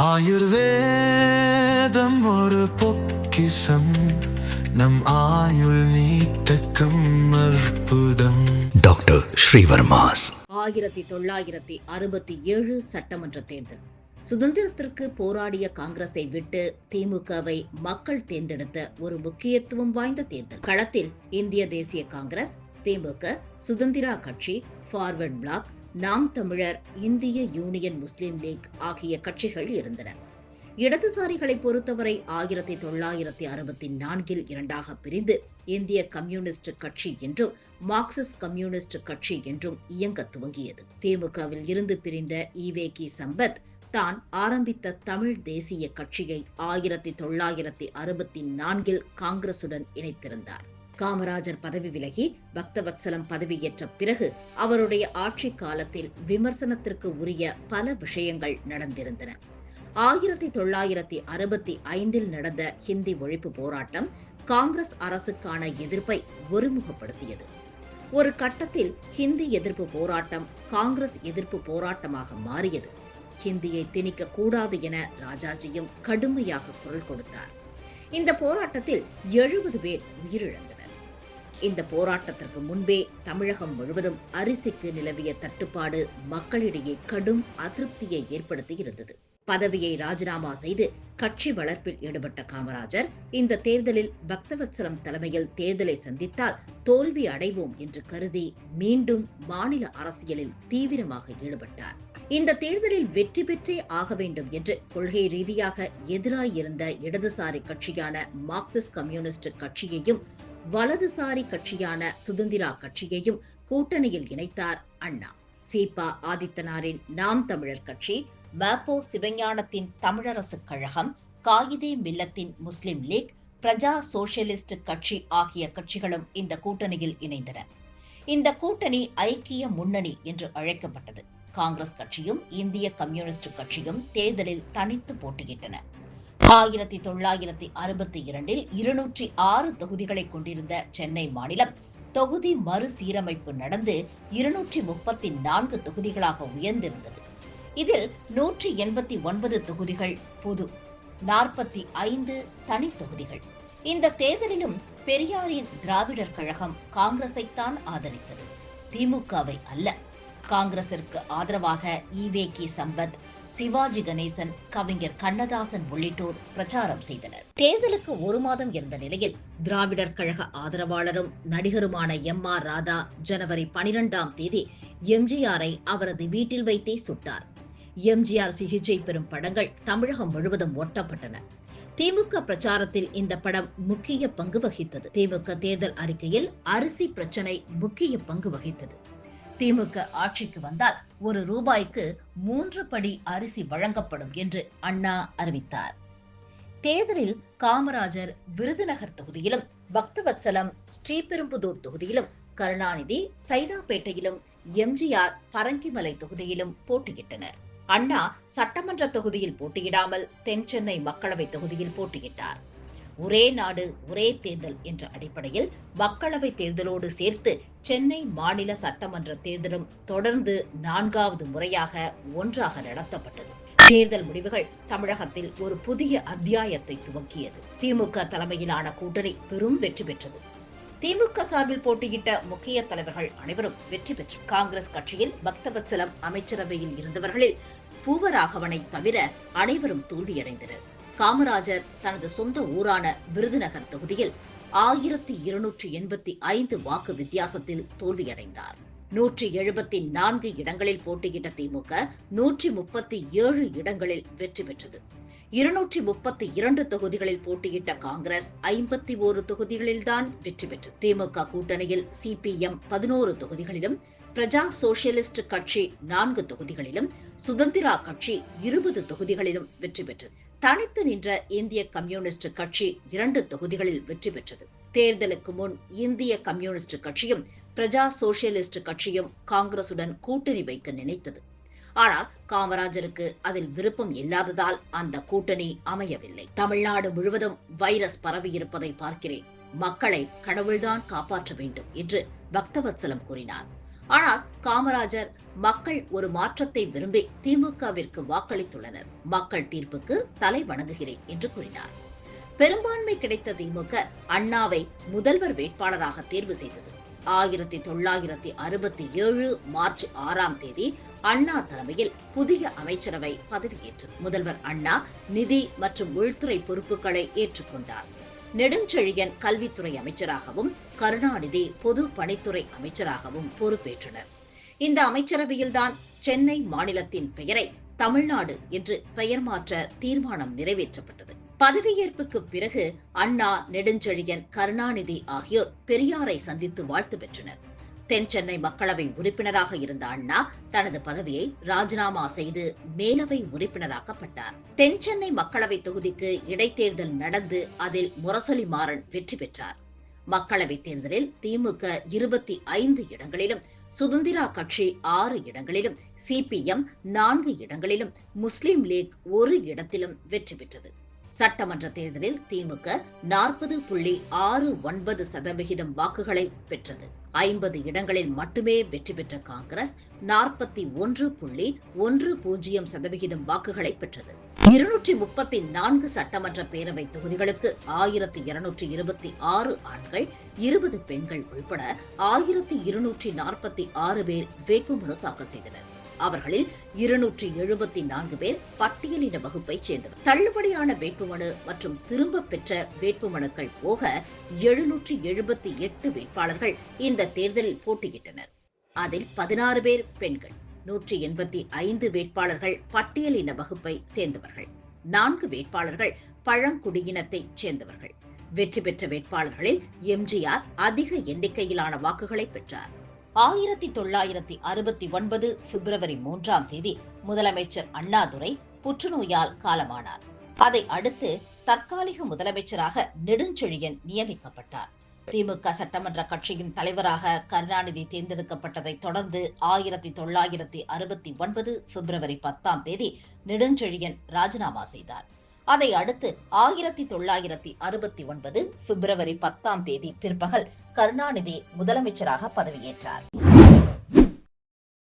ஆயுர்வேதம் ஒரு பொக்கிசம் நம் ஆயுள் நீட்டக்கும் அற்புதம். டாக்டர் ஸ்ரீவர்மாஸ். ஆயிரத்தி தொள்ளாயிரத்தி அறுபத்தி ஏழு சட்டமன்ற தேர்தல். சுதந்திரத்திற்கு போராடிய காங்கிரஸை விட்டு திமுகவை மக்கள் தேர்ந்தெடுத்த ஒரு முக்கியத்துவம் வாய்ந்த தேர்தல். களத்தில் இந்திய தேசிய காங்கிரஸ் திமுக சுதந்திரா கட்சி ஃபார்வர்ட் பிளாக் நாம் தமிழர் இந்திய யூனியன் முஸ்லீம் லீக் ஆகிய கட்சிகள் இருந்தன. இடதுசாரிகளை பொறுத்தவரை ஆயிரத்தி தொள்ளாயிரத்தி அறுபத்தி நான்கில் இரண்டாக பிரிந்து இந்திய கம்யூனிஸ்ட் கட்சி என்றும் மார்க்சிஸ்ட் கம்யூனிஸ்ட் கட்சி என்றும் இயங்க துவங்கியது. திமுகவில் இருந்து பிரிந்த ஈவே கி. சம்பத் தான் ஆரம்பித்த தமிழ் தேசிய கட்சியை ஆயிரத்தி தொள்ளாயிரத்தி அறுபத்தி நான்கில் காங்கிரசுடன் இணைத்திருந்தார். காமராஜர் பதவி விலகி பக்தவத்சலம் பதவியேற்ற பிறகு அவருடைய ஆட்சி காலத்தில் விமர்சனத்திற்கு உரிய பல விஷயங்கள் நடந்திருந்தன. ஆயிரத்தி தொள்ளாயிரத்தி அறுபத்தி ஐந்தில் நடந்த ஹிந்தி ஒழிப்பு போராட்டம் காங்கிரஸ் அரசுக்கான எதிர்ப்பை ஒருமுகப்படுத்தியது. ஒரு கட்டத்தில் ஹிந்தி எதிர்ப்பு போராட்டம் காங்கிரஸ் எதிர்ப்பு போராட்டமாக மாறியது. ஹிந்தியை திணிக்க கூடாது என ராஜாஜியும் கடுமையாக குரல் கொடுத்தார். இந்த போராட்டத்தில் எழுபது பேர் உயிரிழந்தனர். இந்த போராட்டத்திற்கு முன்பே தமிழகம் முழுவதும் அரிசிக்கு நிலவிய தட்டுப்பாடு மக்களிடையே கடும் அதிருப்தியை ஏற்படுத்தி இருந்தது பதவியை ராஜினாமா செய்து கட்சி வளர்ப்பில் ஈடுபட்ட காமராஜர் இந்த தேர்தலில் பக்தவத்சலம் தலைமையில் தேர்தலை சந்தித்தால் தோல்வி அடைவோம் என்று கருதி மீண்டும் மாநில அரசியலில் தீவிரமாக ஈடுபட்டார். இந்த தேர்தலில் வெற்றி பெற்றே ஆக வேண்டும் என்று கொள்கை ரீதியாக எதிராயிருந்த இடதுசாரி கட்சியான மார்க்சிஸ்ட் கம்யூனிஸ்ட் கட்சியையும் வலதுசாரி கட்சியான சுதந்திரா கட்சியையும் கூட்டணியில் இணைத்தார் அண்ணா. சீபா ஆதித்தனாரின் நாம் தமிழர் கட்சி மேப்போ சிவஞானத்தின் தமிழரசுக் கழகம் காயிதே மில்லத்தின் முஸ்லிம் லீக் பிரஜா சோசியலிஸ்ட் கட்சி ஆகிய கட்சிகளும் இந்த கூட்டணியில் இணைந்தன. இந்த கூட்டணி ஐக்கிய முன்னணி என்று அழைக்கப்பட்டது. காங்கிரஸ் கட்சியும் இந்திய கம்யூனிஸ்ட் கட்சியும் தேர்தலில் தனித்து போட்டியிட்டன. ஆயிரத்தி தொள்ளாயிரத்தி அறுபத்தி இரண்டில் இருநூற்றி ஆறு தொகுதிகளை கொண்டிருந்த சென்னை மாநிலம் தொகுதி மறுசீரமைப்பு நடந்து இருநூற்றி முப்பத்தி நான்கு தொகுதிகளாக உயர்ந்திருந்தது. இதில் நூற்றி எண்பத்தி ஒன்பது தொகுதிகள் பொது நாற்பத்தி ஐந்து தனி தொகுதிகள். இந்த தேர்தலிலும் பெரியாரின் திராவிடர் கழகம் காங்கிரஸைத்தான் ஆதரித்தது. திமுகவை அல்ல. காங்கிரசிற்கு ஆதரவாக ஈவேகி சம்பத் சிவாஜி கணேசன் கவிஞர் கண்ணதாசன் உள்ளிட்டோர் பிரச்சாரம் செய்தனர். தேர்தலுக்கு ஒரு மாதம் இருந்த நிலையில் திராவிடர் கழக ஆதரவாளரும் நடிகருமான எம் ஆர் ராதா ஜனவரி பனிரெண்டாம் தேதி எம்ஜிஆரை அவரது வீட்டில் வைத்தே சுட்டார். எம்ஜிஆர் சிகிச்சை பெறும் படங்கள் தமிழகம் முழுவதும் ஒட்டப்பட்டன. திமுக பிரச்சாரத்தில் இந்த படம் முக்கிய பங்கு வகித்தது. திமுக தேர்தல் அறிக்கையில் அரிசி பிரச்சனை முக்கிய பங்கு வகித்தது. திமுக ஆட்சிக்கு வந்தால் ஒரு ரூபாய்க்கு மூன்று படி அரிசி வழங்கப்படும் என்று அண்ணா அறிவித்தார். தேர்தலில் காமராஜர் விருதுநகர் தொகுதியிலும் பக்தவத்சலம் ஸ்ரீபெரும்புதூர் தொகுதியிலும் கருணாநிதி சைதாப்பேட்டையிலும் எம்ஜிஆர் பரங்கிமலை தொகுதியிலும் போட்டியிட்டனர். அண்ணா சட்டமன்ற தொகுதியில் போட்டியிடாமல் தென் சென்னை மக்களவை தொகுதியில் போட்டியிட்டார். ஒரே நாடு ஒரே தேர்தல் என்ற அடிப்படையில் மக்களவை தேர்தலோடு சேர்த்து சென்னை மாநில சட்டமன்ற தேர்தலும் தொடர்ந்து நான்காவது முறையாக ஒன்றாக நடத்தப்பட்டது. தேர்தல் முடிவுகள் தமிழகத்தில் ஒரு புதிய அத்தியாயத்தை துவக்கியது. திமுக தலைமையிலான கூட்டணி பெரும் வெற்றி பெற்றது. திமுக சார்பில் போட்டியிட்ட முக்கிய தலைவர்கள் அனைவரும் வெற்றி பெற்ற காங்கிரஸ் கட்சியில் பக்தவத்சலம் அமைச்சரவையில் இருந்தவர்களில் பூவராகவனை தவிர அனைவரும் தோல்வியடைந்தனர். காமராஜர் தனது சொந்த ஊரான விருதுநகர் தொகுதியில் ஆயிரத்தி இருநூற்றி எண்பத்தி ஐந்து வாக்கு வித்தியாசத்தில் தோல்வியடைந்தார். நூற்றி எழுபத்தி நான்கு இடங்களில் போட்டியிட்ட திமுக நூற்றி முப்பத்தி ஏழு இடங்களில் வெற்றி பெற்றது. இருநூற்றி முப்பத்தி இரண்டு தொகுதிகளில் போட்டியிட்ட காங்கிரஸ் ஐம்பத்தி ஓரு தொகுதிகளில்தான் வெற்றி பெற்றது. திமுக கூட்டணியில் சிபிஎம் பதினோரு தொகுதிகளிலும் பிரஜா சோசியலிஸ்ட் கட்சி நான்கு தொகுதிகளிலும் சுதந்திரா கட்சி இருபது தொகுதிகளிலும் வெற்றி பெற்றது. தனித்து நின்ற இந்திய கம்யூனிஸ்ட் கட்சி இரண்டு தொகுதிகளில் வெற்றி பெற்றது. தேர்தலுக்கு முன் இந்திய கம்யூனிஸ்ட் கட்சியும் பிரஜா சோசியலிஸ்ட் கட்சியும் காங்கிரசுடன் கூட்டணி வைக்க நினைத்தது. ஆனால் காமராஜருக்கு அதில் விருப்பம் இல்லாததால் அந்த கூட்டணி அமையவில்லை. தமிழ்நாடு முழுவதும் வைரஸ் பரவியிருப்பதை பார்க்கிறேன். மக்களை கடவுள்தான் காப்பாற்ற வேண்டும் என்று பக்தவத்சலம் கூறினார். ஆனால் காமராஜர் மக்கள் ஒரு மாற்றத்தை விரும்பி திமுகவிற்கு வாக்களித்துள்ளனர். மக்கள் தீர்ப்புக்கு தலை வணங்குகிறேன் என்று கூறினார். பெரும்பான்மை கிடைத்த திமுக அண்ணாவை முதல்வர் வேட்பாளராக தேர்வு செய்தது. ஆயிரத்தி தொள்ளாயிரத்தி அறுபத்தி ஏழு மார்ச் ஆறாம் தேதி அண்ணா தலைமையில் புதிய அமைச்சரவை பதவியேற்றது. முதல்வர் அண்ணா நிதி மற்றும் உள்துறை பொறுப்புகளை ஏற்றுக்கொண்டார். நெடுஞ்செழியன் கல்வித்துறை அமைச்சராகவும் கருணாநிதி பொது பணித்துறை அமைச்சராகவும் பொறுப்பேற்றனர். இந்த அமைச்சரவையில்தான் சென்னை மாநிலத்தின் பெயரை தமிழ்நாடு என்று பெயர் மாற்ற தீர்மானம் நிறைவேற்றப்பட்டது. பதவியேற்புக்கு பிறகு அண்ணா நெடுஞ்செழியன் கருணாநிதி ஆகியோர் பெரியாரை சந்தித்து வாழ்த்து பெற்றனர். தென் சென்னை மக்களவை உறுப்பினராக இருந்த அண்ணா தனது பதவியை ராஜினாமா செய்து மேலவை உறுப்பினராக்கப்பட்டார். தென் சென்னை மக்களவை தொகுதிக்கு இடைத்தேர்தல் நடந்து அதில் முரசொலி மாறன் வெற்றி பெற்றார். மக்களவை தேர்தலில் திமுக இருபத்தி ஐந்து இடங்களிலும் சுதந்திரா கட்சி ஆறு இடங்களிலும் சிபிஎம் நான்கு இடங்களிலும் முஸ்லிம் லீக் ஒரு இடத்திலும் வெற்றி பெற்றது. சட்டமன்ற தேர்தலில் திமுக நாற்பது புள்ளி ஆறு ஒன்பது சதவிகிதம் வாக்குகளை பெற்றது. ஐம்பது இடங்களில் மட்டுமே வெற்றி பெற்ற காங்கிரஸ் நாற்பத்தி ஒன்று புள்ளி ஒன்று பூஜ்ஜியம் சதவிகிதம் வாக்குகளை பெற்றது. இருநூற்றி முப்பத்தி நான்கு சட்டமன்ற பேரவை தொகுதிகளுக்கு ஆயிரத்தி இருநூற்றி இருபத்தி ஆறு ஆண்கள் இருபது பெண்கள் உள்பட ஆயிரத்தி இருநூற்றி நாற்பத்தி ஆறு பேர் வேட்புமனு தாக்கல் செய்தனர். அவர்களில் இருநூற்றி எழுபத்தி நான்கு பேர் பட்டியலின வகுப்பை சேர்ந்தவர். தள்ளுபடியான வேட்புமனு மற்றும் திரும்ப பெற்ற வேட்புமனுக்கள் போக எழுநூற்றி எழுபத்தி எட்டு வேட்பாளர்கள் இந்த தேர்தலில் போட்டியிட்டனர். அதில் பதினாறு பேர் பெண்கள் நூற்றி எண்பத்தி ஐந்து வேட்பாளர்கள் பட்டியலின வகுப்பை சேர்ந்தவர்கள் நான்கு வேட்பாளர்கள் பழங்குடியினத்தைச் சேர்ந்தவர்கள். வெற்றி பெற்ற வேட்பாளர்களில் எம்ஜிஆர் அதிக எண்ணிக்கையிலான வாக்குகளை பெற்றார். ஆயிரத்தி தொள்ளாயிரத்தி அறுபத்தி ஒன்பது பிப்ரவரி மூன்றாம் தேதி முதலமைச்சர் அண்ணாதுரை புற்றுநோயால் காலமானார். அதை அடுத்து தற்காலிக முதலமைச்சராக நெடுஞ்செழியன் நியமிக்கப்பட்டார். திமுக சட்டமன்ற கட்சியின் தலைவராக கருணாநிதி தேர்ந்தெடுக்கப்பட்டதை தொடர்ந்து ஆயிரத்தி தொள்ளாயிரத்தி அறுபத்தி ஒன்பது பிப்ரவரி பத்தாம் தேதி நெடுஞ்செழியன் ராஜினாமா செய்தார். அதை அடுத்து ஆயிரத்தி தொள்ளாயிரத்தி அறுபத்தி ஒன்பது பிப்ரவரி பத்தாம் தேதி பிற்பகல் கருணாநிதி முதலமைச்சராக பதவியேற்றார்.